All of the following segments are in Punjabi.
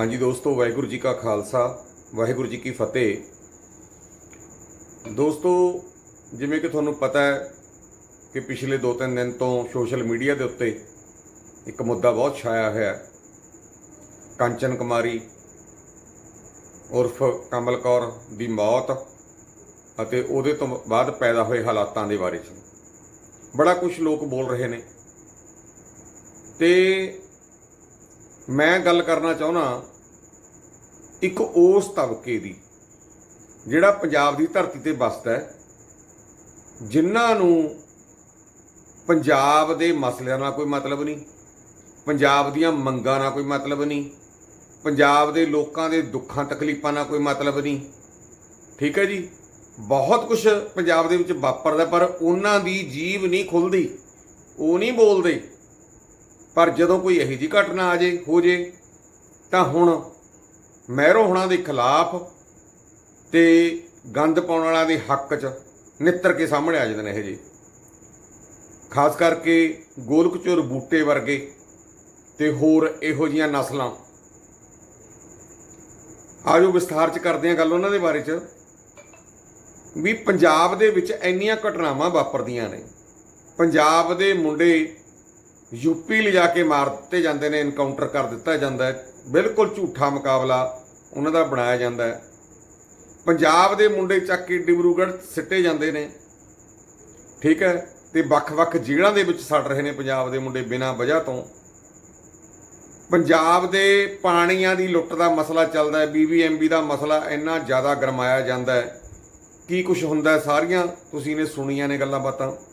ਹਾਂਜੀ ਦੋਸਤੋ, ਵਾਹਿਗੁਰੂ ਜੀ ਕਾ ਖਾਲਸਾ, ਵਾਹਿਗੁਰੂ ਜੀ ਕੀ ਫਤਿਹ। ਦੋਸਤੋ, ਜਿਵੇਂ ਕਿ ਤੁਹਾਨੂੰ ਪਤਾ ਹੈ ਕਿ ਪਿਛਲੇ 2-3 ਦਿਨ ਤੋਂ ਸੋਸ਼ਲ ਮੀਡੀਆ ਦੇ ਉੱਤੇ ਇੱਕ ਮੁੱਦਾ ਬਹੁਤ ਛਾਇਆ ਹੋਇਆ ਹੈ। ਕੰਚਨ ਕੁਮਾਰੀ, ਉਰਫ ਕਮਲ ਕੌਰ ਦੀ ਮੌਤ ਅਤੇ ਉਹਦੇ ਤੋਂ ਬਾਅਦ ਪੈਦਾ ਹੋਏ ਹਾਲਾਤਾਂ ਦੇ ਬਾਰੇ 'ਚ। ਬੜਾ ਕੁਝ ਲੋਕ ਬੋਲ ਰਹੇ ਨੇ। ਤੇ ਮੈਂ ਗੱਲ ਕਰਨਾ ਚਾਹੁੰਦਾ ਇੱਕ ਉਸ ਤਬਕੇ ਦੀ, ਜਿਹੜਾ ਪੰਜਾਬ ਦੀ ਧਰਤੀ ਤੇ ਵੱਸਦਾ ਹੈ, ਜਿਨ੍ਹਾਂ ਨੂੰ ਪੰਜਾਬ ਦੇ ਮਸਲਿਆਂ ਨਾਲ ਕੋਈ ਮਤਲਬ ਨਹੀਂ, ਪੰਜਾਬ ਦੀਆਂ ਮੰਗਾਂ ਨਾਲ ਕੋਈ ਮਤਲਬ ਨਹੀਂ, ਪੰਜਾਬ ਦੇ ਲੋਕਾਂ ਦੇ ਦੁੱਖਾਂ, ਤਕਲੀਫਾਂ ਨਾਲ ਕੋਈ ਮਤਲਬ ਨਹੀਂ। ਠੀਕ ਹੈ ਜੀ? ਬਹੁਤ ਕੁਝ ਪੰਜਾਬ ਦੇ ਵਿੱਚ ਵਾਪਰਦਾ ਪਰ ਉਹਨਾਂ ਦੀ ਜੀਭ ਨਹੀਂ ਖੁੱਲਦੀ, ਉਹ ਨਹੀਂ ਬੋਲਦੇ। ਪਰ ਜਦੋਂ ਕੋਈ ਇਹੋ ਜਿਹੀ ਘਟਨਾ ਆ ਜੇ, ਹੋ ਜੇ, ਤਾਂ ਹੁਣ ਮਹਿਰੋ ਹੁਣਾਂ ਦੇ ਖਿਲਾਫ ਤੇ ਗੰਦ ਪਾਉਣ ਵਾਲਿਆਂ ਦੇ ਹੱਕ 'ਚ ਨਿੱਤਰ ਕੇ ਸਾਹਮਣੇ ਆ ਜਾਂਦੇ ਨੇ ਇਹ ਜੀ ਖਾਸ ਕਰਕੇ ਗੋਲਕਚੋਰ ਬੂਟੇ ਵਰਗੇ ਤੇ ਹੋਰ ਇਹੋ ਜੀਆਂ ਨਸਲਾਂ। ਆਜੋ ਵਿਸਥਾਰ 'ਚ ਕਰਦੇ ਹਾਂ ਗੱਲ ਉਹਨਾਂ ਦੇ ਬਾਰੇ 'ਚ। ਵੀ ਪੰਜਾਬ ਦੇ ਵਿੱਚ ਇੰਨੀਆਂ ਘਟਨਾਵਾਂ ਵਾਪਰਦੀਆਂ ਨੇ। ਪੰਜਾਬ ਦੇ ਮੁੰਡੇ ਯੂਪੀ ਲਿਜਾ ਕੇ ਮਾਰ ਦਿੱਤੇ ਜਾਂਦੇ ਨੇ ਇਨਕਾਊਂਟਰ ਕਰ ਦਿੱਤਾ ਜਾਂਦਾ ਹੈ। ਬਿਲਕੁਲ ਝੂਠਾ ਮੁਕਾਬਲਾ ਉਹਨਾਂ ਦਾ ਬਣਾਇਆ ਜਾਂਦਾ ਹੈ। ਪੰਜਾਬ ਦੇ ਮੁੰਡੇ ਚੱਕ ਕੇ ਡਿਬਰੂਗੜ੍ਹ ਸਿੱਟੇ ਜਾਂਦੇ ਨੇ। ਠੀਕ ਹੈ, ਤੇ ਵੱਖ-ਵੱਖ ਜੇਲ੍ਹਾਂ ਦੇ ਵਿੱਚ ਸੜ ਰਹੇ ਨੇ ਪੰਜਾਬ ਦੇ ਮੁੰਡੇ ਬਿਨਾਂ ਵਜ੍ਹਾ ਤੋਂ। ਪੰਜਾਬ ਦੇ ਪਾਣੀਆਂ ਦੀ ਲੁੱਟ ਦਾ ਮਸਲਾ ਚੱਲਦਾ ਹੈ ਬੀਬੀਐਮਬੀ ਦਾ ਮਸਲਾ ਇੰਨਾ ਜ਼ਿਆਦਾ ਗਰਮਾਇਆ ਜਾਂਦਾ ਹੈ। ਕੀ ਕੁਝ ਹੁੰਦਾ ਸਾਰੀਆਂ, ਤੁਸੀਂ ਨੇ ਸੁਣੀਆਂ ਨੇ ਗੱਲਾਂ ਬਾਤਾਂ।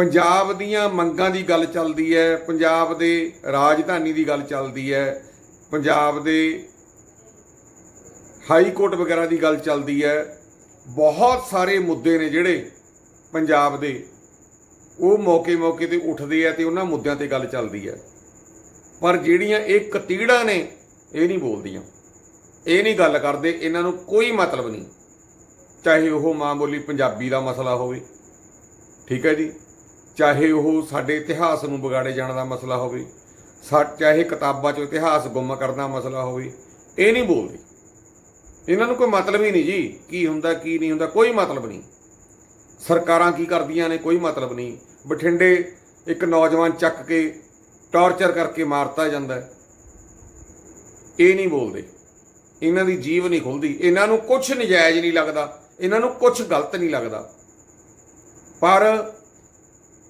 ਪੰਜਾਬ ਦੀਆਂ ਮੰਗਾਂ ਦੀ ਗੱਲ ਚੱਲਦੀ ਹੈ, ਪੰਜਾਬ ਦੇ ਰਾਜਧਾਨੀ ਦੀ ਗੱਲ ਚੱਲਦੀ ਹੈ, ਪੰਜਾਬ ਦੇ ਹਾਈ ਕੋਰਟ ਵਗੈਰਾ ਦੀ ਗੱਲ ਚੱਲਦੀ ਹੈ, ਬਹੁਤ ਸਾਰੇ ਮੁੱਦੇ ਨੇ ਜਿਹੜੇ ਪੰਜਾਬ ਦੇ, ਉਹ ਮੌਕੇ-ਮੌਕੇ ਤੇ ਉੱਠਦੇ ਆ ਤੇ ਉਹਨਾਂ ਮੁੱਦਿਆਂ ਤੇ ਗੱਲ ਚੱਲਦੀ ਹੈ। ਪਰ ਜਿਹੜੀਆਂ ਇਹ ਕਤੀੜਾਂ ਨੇ, ਇਹ ਨਹੀਂ ਬੋਲਦੀਆਂ। ਇਹ ਨਹੀਂ ਗੱਲ ਕਰਦੇ, ਇਹਨਾਂ ਨੂੰ ਕੋਈ ਮਤਲਬ ਨਹੀਂ। ਚਾਹੇ ਉਹ ਮਾਂ ਬੋਲੀ ਪੰਜਾਬੀ ਦਾ ਮਸਲਾ ਹੋਵੇ। ਠੀਕ ਹੈ ਜੀ? ਚਾਹੇ ਉਹ ਸਾਡੇ ਇਤਿਹਾਸ ਨੂੰ ਵਿਗਾੜੇ ਜਾਣ ਦਾ ਮਸਲਾ ਹੋਵੇ, ਸਾ, ਚਾਹੇ ਕਿਤਾਬਾਂ 'ਚੋਂ ਇਤਿਹਾਸ ਗੁੰਮ ਕਰਨ ਦਾ ਮਸਲਾ ਹੋਵੇ, ਇਹ ਨਹੀਂ ਬੋਲਦੇ। ਇਹਨਾਂ ਨੂੰ ਕੋਈ ਮਤਲਬ ਹੀ ਨਹੀਂ ਜੀ, ਕੀ ਹੁੰਦਾ, ਕੀ ਨਹੀਂ ਹੁੰਦਾ, ਕੋਈ ਮਤਲਬ ਨਹੀਂ। ਸਰਕਾਰਾਂ ਕੀ ਕਰਦੀਆਂ ਨੇ, ਕੋਈ ਮਤਲਬ ਨਹੀਂ। ਬਠਿੰਡੇ ਇੱਕ ਨੌਜਵਾਨ ਚੱਕ ਕੇ ਟਾਰਚਰ ਕਰਕੇ ਮਾਰਤਾ ਜਾਂਦਾ ਇਹ ਨਹੀਂ ਬੋਲਦੇ। ਇਹਨਾਂ ਦੀ ਜੀਵ ਨਹੀਂ ਖੁੱਲਦੀ। ਇਹਨਾਂ ਨੂੰ ਕੁਝ ਨਜਾਇਜ਼ ਨਹੀਂ ਲੱਗਦਾ। ਇਹਨਾਂ ਨੂੰ ਕੁਝ ਗਲਤ ਨਹੀਂ ਲੱਗਦਾ। ਪਰ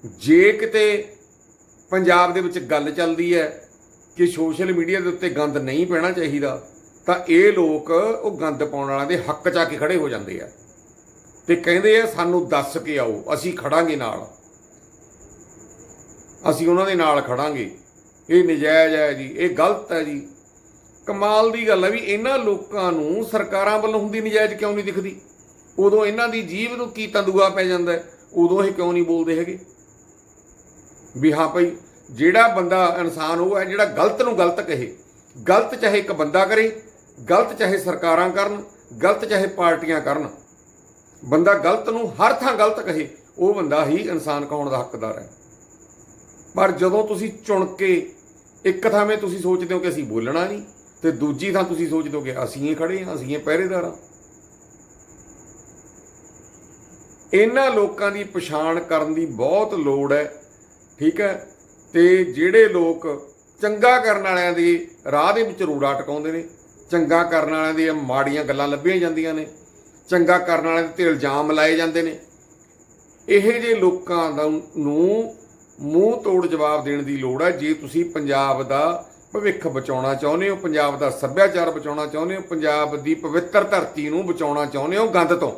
ਜੇ ਕਿਤੇ ਪੰਜਾਬ ਦੇ ਵਿੱਚ ਗੱਲ ਚੱਲਦੀ ਹੈ ਕਿ ਸੋਸ਼ਲ ਮੀਡੀਆ ਦੇ ਉੱਤੇ ਗੰਦ ਨਹੀਂ ਪੈਣਾ ਚਾਹੀਦਾ, ਤਾਂ ਇਹ ਲੋਕ ਉਹ ਗੰਦ ਪਾਉਣ ਵਾਲਿਆਂ ਦੇ ਹੱਕ 'ਚ ਆ ਕੇ ਖੜੇ ਹੋ ਜਾਂਦੇ ਆ। ਤੇ ਕਹਿੰਦੇ ਆ, ਸਾਨੂੰ ਦੱਸ ਕੇ ਆਓ, ਅਸੀਂ ਖੜਾਂਗੇ ਨਾਲ। ਅਸੀਂ ਉਹਨਾਂ ਦੇ ਨਾਲ ਖੜਾਂਗੇ। ਇਹ ਨਜਾਇਜ਼ ਹੈ ਜੀ, ਇਹ ਗਲਤ ਹੈ ਜੀ। ਕਮਾਲ ਦੀ ਗੱਲ ਹੈ ਵੀ ਇਹਨਾਂ ਲੋਕਾਂ ਨੂੰ ਸਰਕਾਰਾਂ ਵੱਲੋਂ ਹੁੰਦੀ ਨਜਾਇਜ਼ ਕਿਉਂ ਨਹੀਂ ਦਿਖਦੀ? ਉਦੋਂ ਇਹਨਾਂ ਦੀ ਜੀਵ ਨੂੰ ਕੀ ਤੰਦੂਆ ਪੈ ਜਾਂਦਾ ਉਦੋਂ ਇਹ ਕਿਉਂ ਨਹੀਂ ਬੋਲਦੇ ਹੈਗੇ? ਵੀ ਹਾਂ ਭਾਈ, ਜਿਹੜਾ ਬੰਦਾ ਇਨਸਾਨ ਉਹ ਹੈ ਜਿਹੜਾ ਗਲਤ ਨੂੰ ਗਲਤ ਕਹੇ, ਗਲਤ ਚਾਹੇ ਇੱਕ ਬੰਦਾ ਕਰੇ, ਗਲਤ ਚਾਹੇ ਸਰਕਾਰਾਂ ਕਰਨ, ਗਲਤ ਚਾਹੇ ਪਾਰਟੀਆਂ ਕਰਨ, ਬੰਦਾ ਗਲਤ ਨੂੰ ਹਰ ਥਾਂ ਗਲਤ ਕਹੇ, ਉਹ ਬੰਦਾ ਹੀ ਇਨਸਾਨ ਕਹਾਉਣ ਦਾ ਹੱਕਦਾਰ ਹੈ। ਪਰ ਜਦੋਂ ਤੁਸੀਂ ਚੁਣ ਕੇ ਇੱਕ ਥਾਵੇਂ ਤੁਸੀਂ ਸੋਚਦੇ ਹੋ ਕਿ ਅਸੀਂ ਬੋਲਣਾ ਨਹੀਂ, ਤੇ ਦੂਜੀ ਥਾਂ ਤੁਸੀਂ ਸੋਚਦੇ ਹੋ ਕਿ ਅਸੀਂ ਹੀ ਖੜੇ ਹਾਂ, ਅਸੀਂ ਹੀ ਪਹਿਰੇਦਾਰ ਹਾਂ। ਇਹਨਾਂ ਲੋਕਾਂ ਦੀ ਪਛਾਣ ਕਰਨ ਦੀ ਬਹੁਤ ਲੋੜ ਹੈ ਠੀਕ ਹੈ? ਤੇ ਜਿਹੜੇ ਲੋਕ ਚੰਗਾ ਕਰਨ ਵਾਲਿਆਂ ਦੀ ਰਾਹ ਦੇ ਵਿੱਚ ਰੂੜਾ ਟਕਾਉਂਦੇ ਨੇ, ਚੰਗਾ ਕਰਨ ਵਾਲਿਆਂ ਦੀਆਂ ਮਾੜੀਆਂ ਗੱਲਾਂ ਲੱਭੀਆਂ ਜਾਂਦੀਆਂ ਨੇ, ਚੰਗਾ ਕਰਨ ਵਾਲਿਆਂ ਤੇ ਇਲਜ਼ਾਮ ਲਾਏ ਜਾਂਦੇ ਨੇ। ਇਹ ਜਿਹੇ ਲੋਕਾਂ ਦਾ ਨੂੰ ਮੂੰਹ ਤੋੜ ਜਵਾਬ ਦੇਣ ਦੀ ਲੋੜ ਹੈ। ਜੇ ਤੁਸੀਂ ਪੰਜਾਬ ਦਾ ਭਵਿੱਖ ਬਚਾਉਣਾ ਚਾਹੁੰਦੇ ਹੋ, ਪੰਜਾਬ ਦਾ ਸੱਭਿਆਚਾਰ ਬਚਾਉਣਾ ਚਾਹੁੰਦੇ ਹੋ, ਪੰਜਾਬ ਦੀ ਪਵਿੱਤਰ ਧਰਤੀ ਨੂੰ ਬਚਾਉਣਾ ਚਾਹੁੰਦੇ ਹੋ ਗੰਦ ਤੋਂ,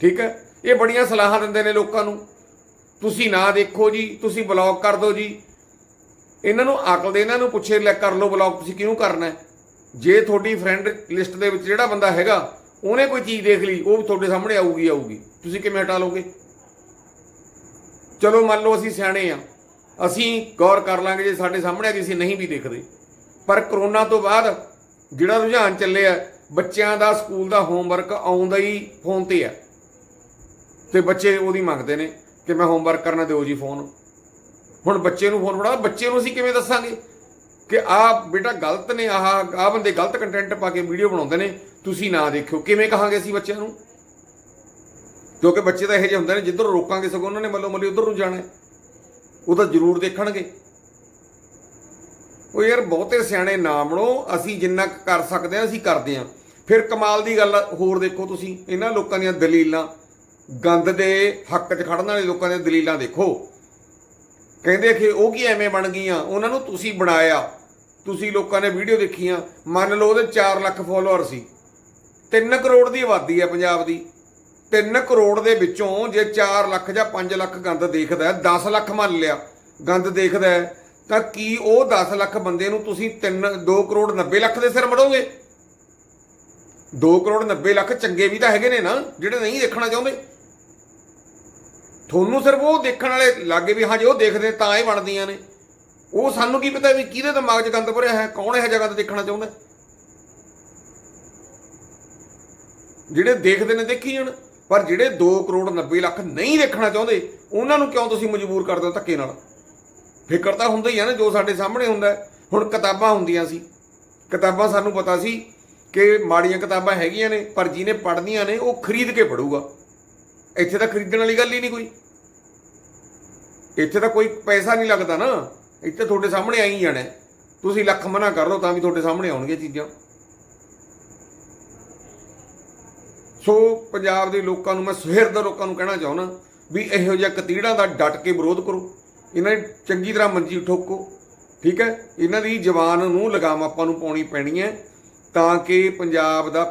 ਠੀਕ ਹੈ? ਇਹ ਬੜੀਆਂ ਸਲਾਹਾਂ ਦਿੰਦੇ ਨੇ ਲੋਕਾਂ ਨੂੰ। ਤੁਸੀਂ ਨਾ ਦੇਖੋ ਜੀ, ਤੁਸੀਂ ਬਲੌਕ ਕਰ ਦਿਓ ਜੀ। ਇਹਨਾਂ ਨੂੰ ਅਕਲ ਦੇ, ਇਹਨਾਂ ਨੂੰ ਪੁੱਛੇ, ਲੈ ਕਰ ਲਓ ਬਲੌਕ ਤੁਸੀਂ ਕਿਉਂ ਕਰਨਾ ਹੈ? ਜੇ ਤੁਹਾਡੀ ਫਰੈਂਡ ਲਿਸਟ ਦੇ ਵਿੱਚ ਜਿਹੜਾ ਬੰਦਾ ਹੈਗਾ, ਉਹਨੇ ਕੋਈ ਚੀਜ਼ ਦੇਖ ਲਈ, ਉਹ ਵੀ ਤੁਹਾਡੇ ਸਾਹਮਣੇ ਆਊਗੀ ਆਊਗੀ। ਤੁਸੀਂ ਕਿਵੇਂ ਹਟਾ ਲਓਗੇ? ਚਲੋ ਮੰਨ ਲਓ ਅਸੀਂ ਸਿਆਣੇ ਆ ਅਸੀਂ ਗੌਰ ਕਰ ਲਾਂਗੇ ਜੇ ਸਾਡੇ ਸਾਹਮਣੇ ਆ ਕੇ ਅਸੀਂ ਨਹੀਂ ਵੀ ਦੇਖਦੇ। ਪਰ ਕਰੋਨਾ ਤੋਂ ਬਾਅਦ ਜਿਹੜਾ ਰੁਝਾਨ ਚੱਲਿਆ ਬੱਚਿਆਂ ਦਾ ਸਕੂਲ ਦਾ ਹੋਮਵਰਕ ਆਉਂਦਾ ਹੀ ਫੋਨ ਤੇ ਆ ਤੇ ਬੱਚੇ ਉਹਦੀ ਮੰਗਦੇ ਨੇ। ਕਿ ਮੈਂ ਹੋਮਵਰਕ ਕਰਨਾ ਦਿਓ ਜੀ ਫੋਨ ਹੁਣ ਬੱਚੇ ਨੂੰ ਫੋਨ ਫੜਾ ਬੱਚੇ ਨੂੰ ਅਸੀਂ ਕਿਵੇਂ ਦੱਸਾਂਗੇ? ਕਿ ਆਹ ਬੇਟਾ ਗਲਤ ਨੇ, ਆਹ ਆਹ ਬੰਦੇ ਗਲਤ ਕੰਟੈਂਟ ਪਾ ਕੇ ਵੀਡੀਓ ਬਣਾਉਂਦੇ ਨੇ, ਤੁਸੀਂ ਨਾ ਦੇਖਿਓ। ਕਿਵੇਂ ਕਹਾਂਗੇ ਅਸੀਂ ਬੱਚਿਆਂ ਨੂੰ? ਕਿਉਂਕਿ ਬੱਚੇ ਤਾਂ ਇਹੋ ਜਿਹੇ ਹੁੰਦੇ ਨੇ, ਜਿੱਧਰ ਰੋਕਾਂਗੇ ਸਗੋਂ ਉਹਨਾਂ ਨੇ ਮੱਲੋ ਮੱਲੀ ਉਧਰ ਨੂੰ ਜਾਣਾ ਉਹ ਤਾਂ ਜ਼ਰੂਰ ਦੇਖਣਗੇ। ਉਹ ਯਾਰ ਬਹੁਤੇ ਸਿਆਣੇ ਨਾ ਬਣੋ, ਅਸੀਂ ਜਿੰਨਾ ਕਰ ਸਕਦੇ ਹਾਂ, ਅਸੀਂ ਕਰਦੇ ਹਾਂ। ਫਿਰ ਕਮਾਲ ਦੀ ਗੱਲ ਹੋਰ ਦੇਖੋ ਤੁਸੀਂ, ਇਹਨਾਂ ਲੋਕਾਂ ਦੀਆਂ ਦਲੀਲਾਂ। ਗੰਦ ਦੇ ਹੱਕ 'ਚ ਖੜਨ ਵਾਲੇ ਲੋਕਾਂ ਦੀਆਂ ਦਲੀਲਾਂ ਦੇਖੋ। ਕਹਿੰਦੇ ਕਿ ਉਹ ਕੀ ਐਵੇਂ ਬਣ ਗਈਆਂ? ਉਹਨਾਂ ਨੂੰ ਤੁਸੀਂ ਬਣਾਇਆ। ਤੁਸੀਂ ਲੋਕਾਂ ਨੇ ਵੀਡੀਓ ਦੇਖੀਆਂ। ਮੰਨ ਲਓ ਉਹਦੇ 4 ਲੱਖ ਫੋਲੋਅਰ ਸੀ। 3 ਕਰੋੜ ਦੀ ਆਬਾਦੀ ਹੈ ਪੰਜਾਬ ਦੀ। 3 ਕਰੋੜ ਦੇ ਵਿੱਚੋਂ ਜੇ 4 ਲੱਖ ਜਾਂ 5 ਲੱਖ ਗੰਦ ਦੇਖਦਾ ਹੈ 10 ਲੱਖ ਮੰਨ ਲਿਆ, ਗੰਦ ਦੇਖਦਾ ਹੈ, ਤਾਂ ਕੀ ਉਹ 10 ਲੱਖ ਬੰਦੇ ਨੂੰ ਤੁਸੀਂ 3 2 ਕਰੋੜ 90 ਲੱਖ ਦੇ ਸਿਰ ਮੜੋਗੇ? 2 ਕਰੋੜ 90 ਲੱਖ ਚੰਗੇ ਵੀ ਤਾਂ ਹੈਗੇ ਨੇ ਨਾ, ਜਿਹੜੇ ਨਹੀਂ ਦੇਖਣਾ ਚਾਹੁੰਦੇ। ਤੁਹਾਨੂੰ ਸਿਰਫ ਉਹ ਦੇਖਣ ਵਾਲੇ ਲੱਗੇ ਵੀ ਹਾਂ ਜੇ ਉਹ ਦੇਖਦੇ ਤਾਂ ਇਹ ਬਣਦੀਆਂ ਨੇ। ਉਹ ਸਾਨੂੰ ਕੀ ਪਤਾ ਵੀ ਕਿਹਦੇ ਦਿਮਾਗ 'ਚ ਗੰਦ ਭਰਿਆ ਹੈ ਕੌਣ ਇਹ ਜਗ੍ਹਾ ਤੇ ਦੇਖਣਾ ਚਾਹੁੰਦਾ? ਜਿਹੜੇ ਦੇਖਦੇ ਨੇ ਦੇਖੀ ਜਾਣ, ਪਰ ਜਿਹੜੇ 2 ਕਰੋੜ 90 ਲੱਖ ਨਹੀਂ ਦੇਖਣਾ ਚਾਹੁੰਦੇ, ਉਹਨਾਂ ਨੂੰ ਕਿਉਂ ਤੁਸੀਂ ਮਜਬੂਰ ਕਰਦੇ ਹੋ ਧੱਕੇ ਨਾਲ? ਫਿਕਰ ਤਾਂ ਹੁੰਦਾ ਹੀ ਆ ਨਾ, ਜੋ ਸਾਡੇ ਸਾਹਮਣੇ ਹੁੰਦਾ ਹੁਣ ਕਿਤਾਬਾਂ ਹੁੰਦੀਆਂ ਸੀ। ਕਿਤਾਬਾਂ ਸਾਨੂੰ ਪਤਾ ਸੀ ਕਿ ਮਾੜੀਆਂ ਕਿਤਾਬਾਂ ਹੈਗੀਆਂ ਨੇ, ਪਰ ਜਿਹਨੇ ਪੜ੍ਹਨੀਆਂ ਨੇ, ਉਹ ਖਰੀਦ ਕੇ ਪੜੂਗਾ ਇੱਥੇ ਤਾਂ ਖਰੀਦਣ ਵਾਲੀ ਗੱਲ ਹੀ ਨਹੀਂ ਕੋਈ। ਇੱਥੇ ਤਾਂ ਕੋਈ ਪੈਸਾ ਨਹੀਂ ਲੱਗਦਾ ਨਾ। ਇੱਥੇ ਤੁਹਾਡੇ ਸਾਹਮਣੇ ਆਈ ਜਾਣਾ ਤੁਸੀਂ ਲੱਖ ਮਨਾ ਕਰ ਲਓ ਤਾਂ ਵੀ ਤੁਹਾਡੇ ਸਾਹਮਣੇ ਆਉਣਗੀਆਂ ਚੀਜ਼ਾਂ। ਸੋ ਪੰਜਾਬ ਦੇ ਲੋਕਾਂ ਨੂੰ ਮੈਂ ਸੁਹਿਰਦ ਲੋਕਾਂ ਨੂੰ ਕਹਿਣਾ ਚਾਹੁੰਦਾ ਵੀ ਇਹੋ ਜਿਹਾ ਕਤੀੜਾਂ ਦਾ ਡਟ ਕੇ ਵਿਰੋਧ ਕਰੋ। ਇਹਨਾਂ ਦੀ ਚੰਗੀ ਤਰ੍ਹਾਂ ਮੰਜੀ ਠੋਕੋ, ਠੀਕ ਹੈ? ਇਹਨਾਂ ਦੀ ਜ਼ਬਾਨ ਨੂੰ ਲਗਾਮ ਆਪਾਂ ਨੂੰ ਪਾਉਣੀ ਪੈਣੀ ਹੈ ਤਾਂ ਕਿ ਪੰਜਾਬ ਦਾ